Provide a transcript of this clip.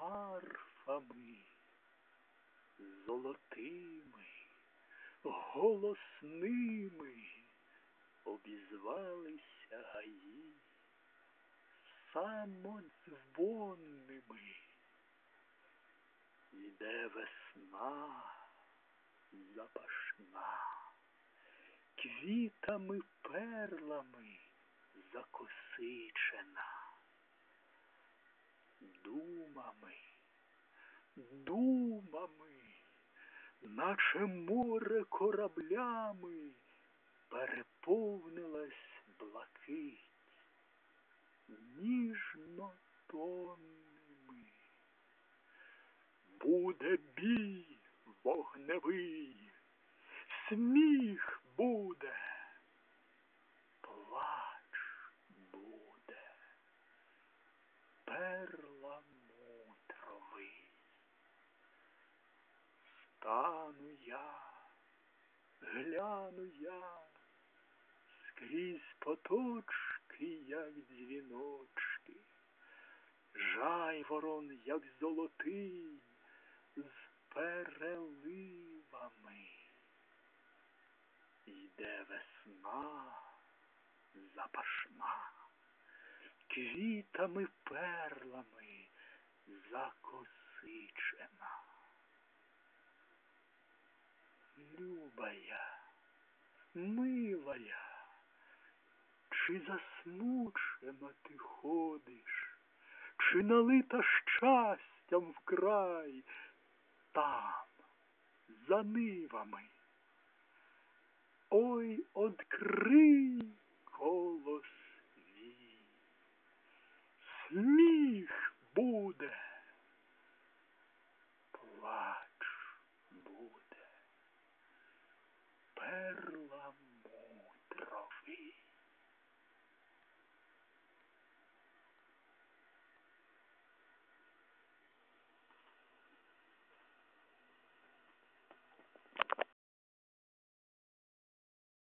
арфами, арфами золотими, голосними обізвалися гаї, самодзвонними. Йде весна запашна, квітами перлами закосичена, думами, думами, наче море кораблями переповнилась блакить ніжно тонними. Буде бій вогневий, сміх буде, плач буде, перламутровий. Стану я, гляну я скрізь поточки, як дзвіночки, жайворон, як золотий, з переливами. Йде весна запашна, квітами перлами закосичена. Любая, милая, чи засмучена ти ходиш, чи налита щастям вкрай там, за нивами? Ой, открий коло буде. Плач буде. Перламутровий.